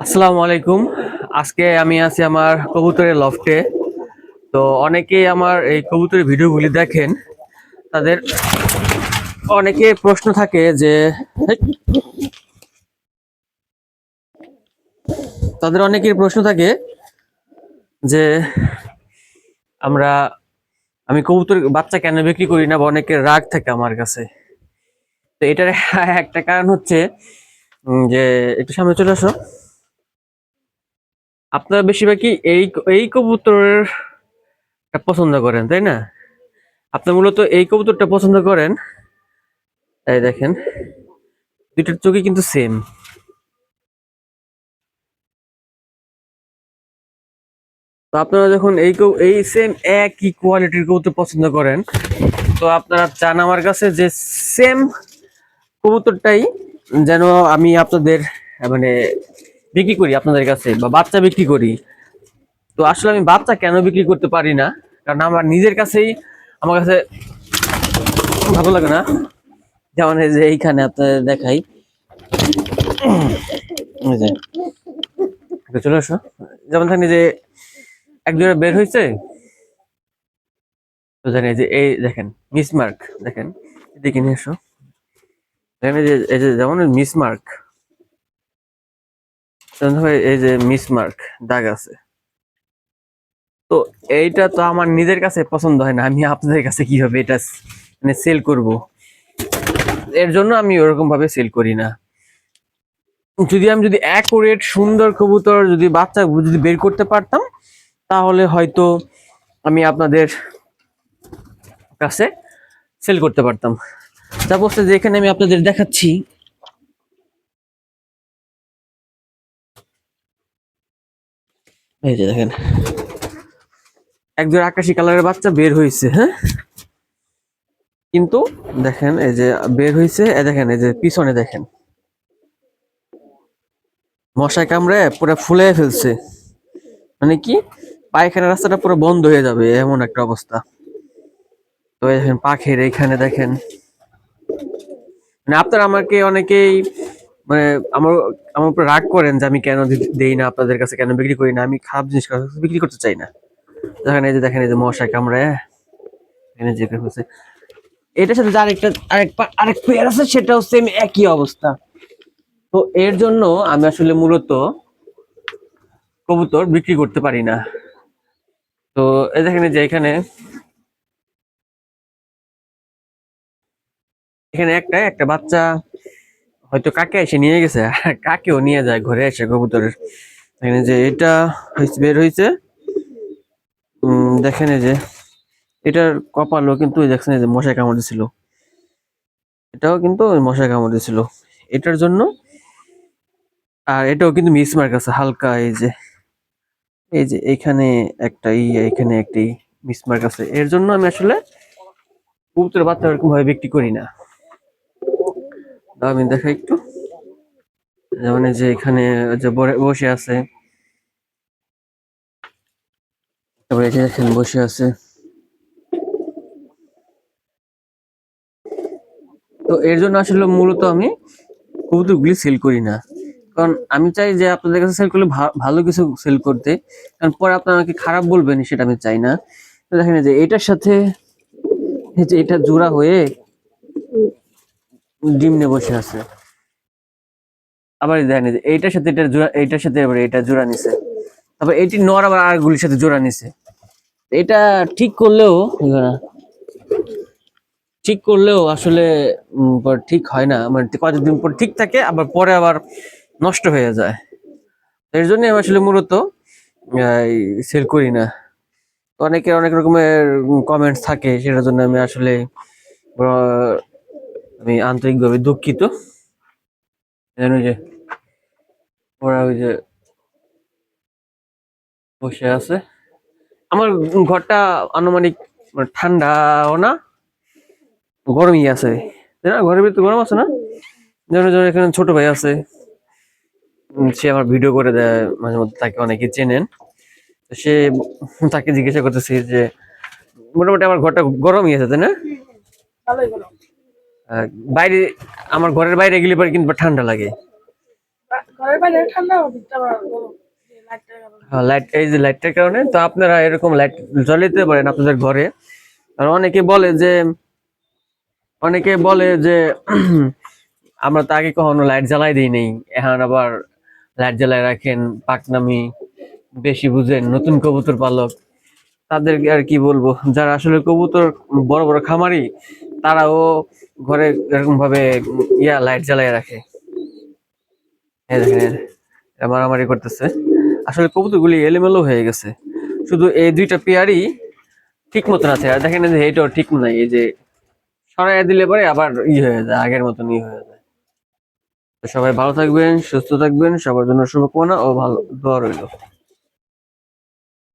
আসসালামু আলাইকুম। আজকে আমি আছি আমার কবুতরের লফটে। তো অনেকেই আমার এই কবুতরের ভিডিওগুলি দেখেন। তাদের অনেকে প্রশ্ন থাকে যে তাদের অনেকের প্রশ্ন থাকে যে, আমরা, আমি কবুতর, বাচ্চা কেন বিক্রি করি না বা অনেকের রাগ থাকে আমার কাছে। তো এটার একটা কারণ হচ্ছে যে, একটু সামনে চলে আসো। আপনারা বেশিরভাগই এই এই কবুতরের পছন্দ করেন, তাই না? আপনি মূলত এই কবুতরটা পছন্দ করেন। তাই দেখেন, দুইটার চোখই কিন্তু সেম তো আপনারা যখন এই এই সেম একই কোয়ালিটির কবুতর পছন্দ করেন, তো আপনারা চান আমার কাছে যে সেম কবুতরটাই যেন আমি আপনাদের মানে বিক্রি করি আপনাদের কাছে বা বাচ্চা বিক্রি করি। তো আসলে আমি বাচ্চা কেন বিক্রি করতে পারি না? কারণ আমার নিজের কাছেই আমার কাছে ভালো লাগে না। যেমন এই যে এইখানে আপনাদের দেখাই। চলে আসো। যেমন থাকি যে এক দুটা বের হয়েছে। তো জানি যে এই দেখেন মিসমার্ক দেখেন, এদিকে নিয়ে এসো দেখেন এই যে যেমন মিসমার্ক এই যে মিসমার্ক দাগ আছে। তো এইটা তো আমার নিজের কাছে পছন্দ হয় না, আমি আপনাদের কাছে কীভাবে এটা মানে সেল করব? এর জন্য আমি ওরকম ভাবে সেল করি না। যদি আমি যদি অ্যাকুরেট সুন্দর কবুতর যদি বাচ্চা যদি বের করতে পারতাম, তাহলে হয়তো আমি আপনাদের কাছে সেল করতে পারতাম। সাপোজ যে এখানে আমি আপনাদের দেখাচ্ছি এই যে দেখেন। একজন আকাশি কালারের বাচ্চা বের হয়েছে হ্যাঁ? কিন্তু দেখেন, এই যে বের হয়েছে দেখেন, এই যে পিছনে দেখেন। মশায় কামড়ে পুরো ফুলে ফেলছে। মানে কি? পায়খানা রাস্তাটা পুরো বন্ধ হয়ে যাবে, এমন একটা অবস্থা। তো দেখেন, পাখির এখানে দেখেন। মানে আপনারা আমাকে অনেকেই মানে আমার আমার উপর রাগ করেন যে আমি কেন দেই না, আপনাদের কাছে কেন বিক্রি করি না, আমি খারাপ জিনিস বিক্রি করতে চাই না। দেখেন এই যে, দেখেন এই যে মশায় কামড়ে এখানে যে হচ্ছে। এটার সাথে আরেকটা, আরেক আরেক পেয়ার আছে, সেটাও সেম একই অবস্থা। তো এর জন্য আমি আসলে মূলত কবুতর বিক্রি করতে পারি না। তো এই দেখেন যে এখানে এখানে একটা একটা বাচ্চা। হয়তো কাকে এসে নিয়ে গেছে, কাকেও নিয়ে যায় ঘরে এসে কবুতরের। এখানে যে এটা বের হয়েছে দেখেন যে, এটার কপালও কিন্তু দেখছেন যে মশায় কামড় দিছিল। এটাও কিন্তু মশায় কামড় দিছিল। এটার জন্য, আর এটাও কিন্তু মিস মার্ক আছে, হালকা এই যে। এই যে এখানে একটা ই, এখানে একটি মিসমার্ক আছে। এর জন্য আমি আসলে কবুতরের বাচ্চা এরকম ভাবে বিক্রি করি না। আমি দেখাই একটু। যেমন যে এখানে যে বসে আছে। বসে আছে। তো এর জন্য আসলে মূলত আমি কবুতরগুলি সেল করি না। কারণ আমি চাই যে আপনাদের কাছে সেল করলে ভালো কিছু সেল করতে। কারণ পরে আপনারা আমাকে খারাপ বলবেন, সেটা আমি চাই না। তো দেখেন যে এটার সাথে এটা জোড়া হয়ে ডিম নিয়ে বসে আছে। আবার দেখেন এইটার সাথে এটা জোড়া এইটার সাথে আবার এটা জোড়া নিছে। তারপর এটি নর আবার আর গুলির সাথে জোড়া নিছে। এটা ঠিক করলেও ঠিক করলেও আসলে ঠিক হয় না। মানে কতদিন পর ঠিক থাকে, আবার পরে আবার নষ্ট হয়ে যায়। এর জন্য আমি আসলে মূলত সেল করি না। অনেকের অনেক রকমের কমেন্টস থাকে। সেটার জন্য আমি আসলে আমি আন্তরিকভাবে দুঃখিত। যেন যে ওরা ওই যে বসে আছে। আমার ঘরটা আনুমানিক মানে ঠান্ডাও না, গরমই আছে। না? ঘরের ভিতরে গরম আছে না? যেমন যেমন এখানে ছোট ভাই আছে। সে আমার ভিডিও করে দেয়, মাঝে মধ্যে তাকে অনেকে চেনেন। সে তাকে জিজ্ঞাসা করতেছি যে, মোটামুটি আমার ঘরটা গরমই আছে, তাই না? বাইরে আমার ঘরের বাইরে গেলে পরে কিন্তু ঠান্ডা লাগে। গেল হ্যাঁ লাইট এই যে লাইটটার কারণে তো আপনারা এরকম লাইট জ্বালাতে পারেন আপনাদের ঘরে। আর অনেকে বলে যে অনেকে বলে যে আমরা তো আগে কখনো লাইট জ্বালাই দিই নেই। এখন আবার লাইট জ্বালায় রাখেন পাকনামি বেশি বুঝেন নতুন কবুতর পালক। তাদেরকে আর কি বলব যারা আসলে কবুতর বড় বড় খামারি তারাও ঘরে এরকম ভাবে ইয়া লাইট জ্বালায় রাখে। মারামারি করতেছে। আসলে কবুতরগুলি এলোমেলো হয়ে গেছে। শুধু এই দুইটা পেয়ারই ঠিক মতন আছে। আর দেখেন যে এইটাও ঠিক নাই। এই যে সরাই দিলে পরে আবার ই হয়ে যায়, আগের মতন ই হয়ে যায়। সবাই ভালো থাকবেন, সুস্থ থাকবেন। সবার জন্য শুভকামনা ও ভালো দোয়া রইল।